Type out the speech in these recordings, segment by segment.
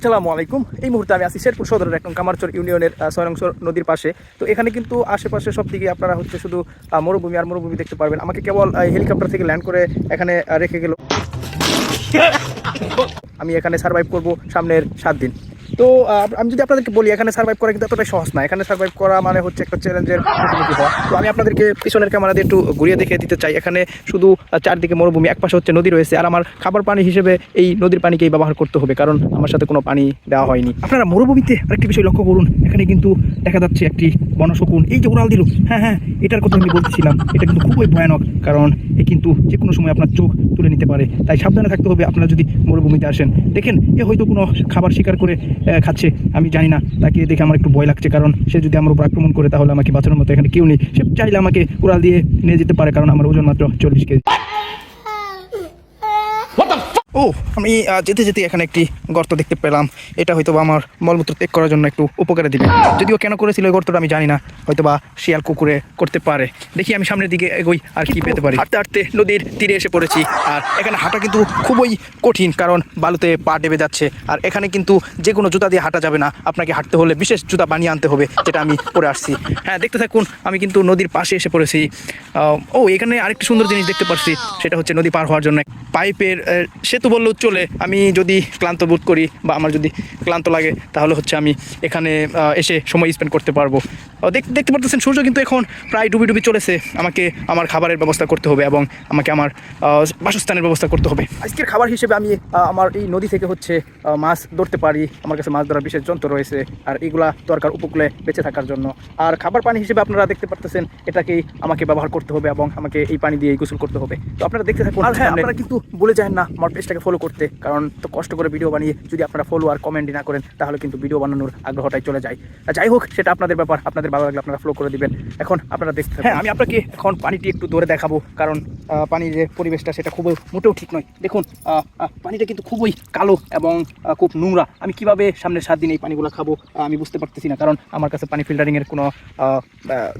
আসসালামু আলাইকুম। এই মুহূর্তে আমি আছি শেরপুর সদরের একদম কামারচর ইউনিয়নের সয়নংসর নদীর পাশে। তো এখানে কিন্তু আশেপাশে সব দিকে আপনারা হচ্ছে শুধু মরুভূমি আর মরুভূমি দেখতে পারবেন। আমাকে কেবল হেলিকপ্টার থেকে ল্যান্ড করে এখানে রেখে গেল। আমি এখানে সার্ভাইভ করব সামনের সাত দিন। তো আমি যদি আপনাদেরকে বলি, এখানে সার্ভাইভ করা কিন্তু এতটাই সহজ না। এখানে সার্ভাইভ করা মানে হচ্ছে একটা চ্যালেঞ্জের মুখোমুখি হওয়া। তো আমি আপনাদেরকে পিছনের ক্যামেরা দিয়ে একটু ঘুরিয়ে দেখিয়ে দিতে চাই। এখানে শুধু চারদিকে মরুভূমি, এক পাশে হচ্ছে নদী রয়েছে। আর আমার খাবার পানি হিসেবে এই নদীর পানিকেই ব্যবহার করতে হবে, কারণ আমার সাথে কোনো পানি দেওয়া হয়নি। আপনারা মরুভূমিতে আরেকটি বিষয় লক্ষ্য করুন। এখানে কিন্তু দেখা যাচ্ছে একটি বনশকুন। এই যে উড়াল দিল হ্যাঁ হ্যাঁ এটার কথা আমি বলতেছিলাম এটা কিন্তু খুবই ভয়ানক, কারণ এ কিন্তু যে কোনো সময় আপনার চোখ তুলে নিতে পারে। তাই সাবধানে থাকতে হবে। আপনারা যদি মরুভূমিতে আসেন, দেখেন, এ হয়তো কোনো খাবার শিকার করে খাচ্ছে, আমি জানি না। তাকে দেখে আমার একটু ভয় লাগছে, কারণ সে যদি আমার উপর আক্রমণ করে তাহলে আমাকে বাঁচানোর মতো এখানে কেউ নেই। সে চাইলে আমাকে উড়াল দিয়ে নিয়ে যেতে পারে, কারণ আমার ওজন মাত্র চল্লিশ কেজি। ও আমি যেতে যেতে এখানে একটি গর্ত দেখতে পেলাম। এটা হয়তো বা আমার মলমূত্র ত্যাগ করার জন্য একটু উপকারে দিবে। যদিও কেন করেছিল এই গর্তটা আমি জানি না। হয়তো বা শিয়াল কুকুরে করতে পারে। দেখি আমি সামনের দিকে এগোই আর কি পেতে পারি। হাঁটতে হাঁটতে নদীর তীরে এসে পড়েছি। আর এখানে হাঁটা কিন্তু খুবই কঠিন কারণ বালুতে পা ডেবে যাচ্ছে। আর এখানে কিন্তু যে কোনো জুতা দিয়ে হাঁটা যাবে না। আপনাকে হাঁটতে হলে বিশেষ জুতা বানিয়ে আনতে হবে যেটা আমি পরে আসছি। হ্যাঁ দেখতে থাকুন আমি কিন্তু নদীর পাশে এসে পড়েছি। ও এখানে আরেকটি সুন্দর জিনিস দেখতে পারছি। সেটা হচ্ছে নদী পার হওয়ার জন্য। পাইপের আহ, সেতু বললেও চলে আমি যদি ক্লান্ত বোধ করি বা আমার যদি ক্লান্ত লাগে তাহলে হচ্ছে আমি এখানে এসে সময় স্পেন্ড করতে পারব। দেখতে পারতেছেন সূর্য কিন্তু এখন প্রায় ডুবি ডুবি চলেছে। আমাকে আমার খাবারের ব্যবস্থা করতে হবে এবং আমাকে আমার বাসস্থানের ব্যবস্থা করতে হবে। আজকের খাবার হিসেবে আমি আমার এই নদী থেকে হচ্ছে মাছ ধরতে পারি। আমার কাছে মাছ ধরার বিশেষ যন্ত্র রয়েছে। আর এগুলা দরকার উপকূলে বেঁচে থাকার জন্য। আর খাবার পানি হিসেবে আপনারা দেখতে পারতেছেন এটাকেই আমাকে ব্যবহার করতে হবে এবং আমাকে এই পানি দিয়ে গোসল করতে হবে। তো আপনারা দেখতে থাকুন আর হ্যাঁ আপনারা কিন্তু বলে যায় না আমার পেজটাকে ফলো করতে। কারণ তো কষ্ট করে ভিডিও বানিয়ে যদি আপনারা ফলো আর কমেন্টই না করেন তাহলে কিন্তু ভিডিও বানানোর আগ্রহটাই চলে যায়। আর যাই হোক সেটা আপনাদের ব্যাপার। আপনাদের ভালো লাগলে আপনারা ফলো করে দিবেন। এখন আপনারা দেখতে হ্যাঁ আমি আপনাকে এখন পানিটি একটু ধরে দেখাবো। কারণ পানির যে পরিবেশটা সেটা খুবই মোটেও ঠিক নয়। দেখুন পানিটা কিন্তু খুবই কালো এবং খুব নোংরা। আমি কীভাবে সামনের সাত দিন এই পানিগুলো খাব আমি বুঝতে পারতেছি না। কারণ আমার কাছে পানি ফিল্টারিংয়ের কোনো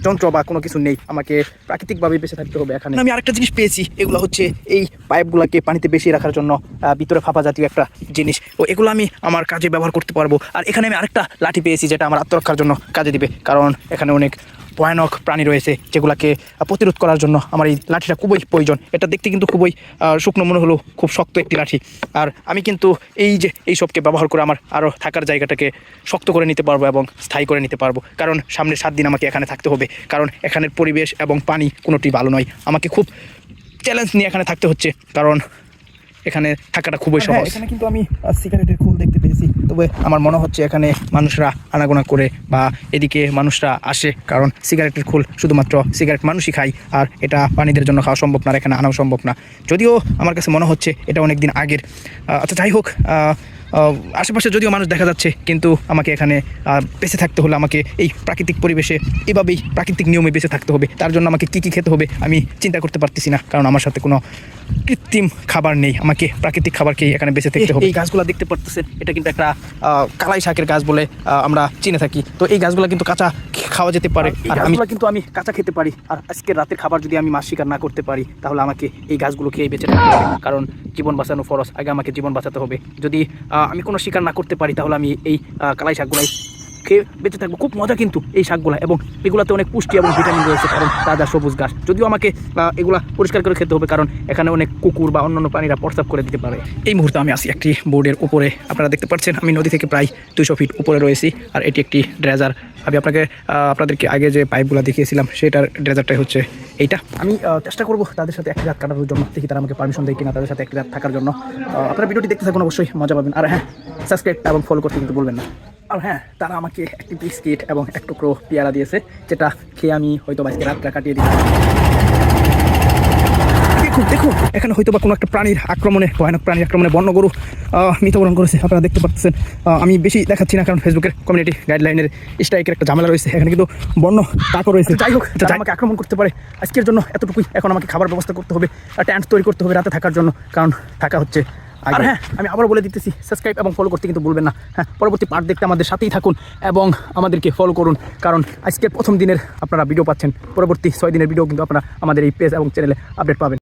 যন্ত্র বা কোনো কিছু নেই। আমাকে প্রাকৃতিকভাবে বেঁচে থাকতে হবে এখানে। আমি আরেকটা জিনিস পেয়েছি। এগুলো হচ্ছে এই পাইপগুলোকে পানিতে বেশি রাখার জন্য। ভিতরে ফাঁপা জাতীয় একটা জিনিস। ও এগুলো আমি আমার কাজে ব্যবহার করতে পারব। আর এখানে আমি আরেকটা লাঠি পেয়েছি যেটা আমার আত্মরক্ষার জন্য কাজে দিবে। কারণ এখানে অনেক ভয়ানক প্রাণী রয়েছে যেগুলোকে প্রতিরোধ করার জন্য আমার এই লাঠিটা খুবই প্রয়োজন। এটা দেখতে কিন্তু খুবই শুকনো মনে হলো খুব শক্ত একটি লাঠি। আর আমি কিন্তু এই যে এই সবকে ব্যবহার করে আমার আরও থাকার জায়গাটাকে শক্ত করে নিতে পারব এবং স্থায়ী করে নিতে পারব। কারণ সামনে সাত দিন আমাকে এখানে থাকতে হবে। কারণ এখানের পরিবেশ এবং পানি কোনোটি ভালো নয়। আমাকে খুব চ্যালেঞ্জ নিয়ে এখানে থাকতে হচ্ছে। কারণ এখানে থাকাটা খুবই সহজ। এখানে কিন্তু আমি সিগারেটের খোল দেখতে পেয়েছি। তবে আমার মনে হচ্ছে এখানে মানুষরা আনাগোনা করে বা এদিকে মানুষরা আসে কারণ সিগারেটের খোল শুধুমাত্র সিগারেট মানুষই খায় আর এটা প্রাণীদের জন্য খাওয়া সম্ভব না আর এখানে আনাও সম্ভব না। যদিও আমার কাছে মনে হচ্ছে এটা অনেক দিন আগের আচ্ছা যাই হোক আশেপাশে যদিও মানুষ দেখা যাচ্ছে কিন্তু আমাকে এখানে বেঁচে থাকতে হলে আমাকে এই প্রাকৃতিক পরিবেশে এভাবেই প্রাকৃতিক নিয়মে বেঁচে থাকতে হবে। তার জন্য আমাকে কী কী খেতে হবে আমি চিন্তা করতে পারতেছি না কারণ আমার সাথে কোনো কৃত্রিম খাবার নেই। আমাকে প্রাকৃতিক খাবারকেই এখানে বেঁচে থাকতে হবে। এই গাছগুলো দেখতে পারতেছেন এটা কিন্তু একটা কালাই শাকের গাছ বলে আমরা চিনে থাকি। তো এই গাছগুলো কিন্তু কাঁচা খাওয়া যেতে পারে। আর আমি কিন্তু আমি কাঁচা খেতে পারি। আর আজকে রাতের খাবার যদি আমি মাছ শিকার না করতে পারি তাহলে আমাকে এই গাছগুলো খেয়ে বেঁচে থাকতে হবে। কারণ জীবন বাঁচানো ফরস আগে আমাকে জীবন বাঁচাতে হবে। যদি আমি কোনো শিকার না করতে পারি তাহলে আমি এই কালাই শাকগুলাই খেয়ে বেঁচে থাকব? খুব মজা কিন্তু এই শাকগুলা এবং এগুলাতে অনেক পুষ্টি এবং ভিটামিন রয়েছে, কারণ তাজা সবুজ ঘাস। যদিও আমাকে এগুলা পরিষ্কার করে খেতে হবে, কারণ এখানে অনেক কুকুর বা অন্যান্য প্রাণীরা প্রস্রাব করে দিতে পারে। এই মুহূর্তে আমি আসি একটি বোর্ডের উপরে। আপনারা দেখতে পাচ্ছেন, আমি নদী থেকে প্রায় দুশো ফিট উপরে রয়েছি, আর এটি একটি ড্রেজার। আমি আপনাকে আপনাদেরকে আগে যে পাইপগুলো দেখিয়েছিলাম, সেটার ড্রেজারটাই হচ্ছে এইটা। আমি চেষ্টা করব তাদের সাথে একটি রাত কাটানোর জন্য, দেখি তারা আমাকে পারমিশন দেয় কিনা তাদের সাথে একটি রাত থাকার জন্য। আপনারা ভিডিওটি দেখতে থাকুন, অবশ্যই মজা পাবেন। আর হ্যাঁ সাবস্ক্রাইব এবং ফলো করতে কিন্তু বলবেন না। আর হ্যাঁ তারা আমাকে একটি বিস্কিট এবং এক টুকরো পেয়ারা দিয়েছে যেটা খেয়ে আমি হয়তো আজকে রাতটা কাটিয়ে দিই দেখুন দেখুন এখানে হয়তো বা কোনো একটা প্রাণীর আক্রমণে ভয়ানক প্রাণীর আক্রমণে বন্য গরু আহ, মৃত্যুবরণ করেছে আপনারা দেখতে পাচ্ছেন। আমি বেশি দেখাচ্ছি না কারণ ফেসবুকের কমিউনিটি গাইডলাইনের স্ট্রাইকের একটা ঝামেলা রয়েছে এখানে কিন্তু বন্য কাকও রয়েছে। যাই হোক যারা আমাকে আক্রমণ করতে পারে। আজকের জন্য এতটুকুই। এখন আমাকে খাবার ব্যবস্থা করতে হবে ট্যান্ট তৈরি করতে হবে রাতে থাকার জন্য কারণ থাকা হচ্ছে আর হ্যাঁ আমি আবার বলে দিতেছি সাবস্ক্রাইব এবং ফলো করতে কিন্তু বলবেন না। হ্যাঁ পরবর্তী পার্ট দেখতে আমাদের সাথেই থাকুন এবং আমাদেরকে ফলো করুন কারণ আজকের প্রথম দিনের আপনারা ভিডিও পাচ্ছেন। পরবর্তী ছয় দিনের ভিডিও কিন্তু আপনারা আমাদের এই পেজ এবং চ্যানেলে আপডেট পাবেন।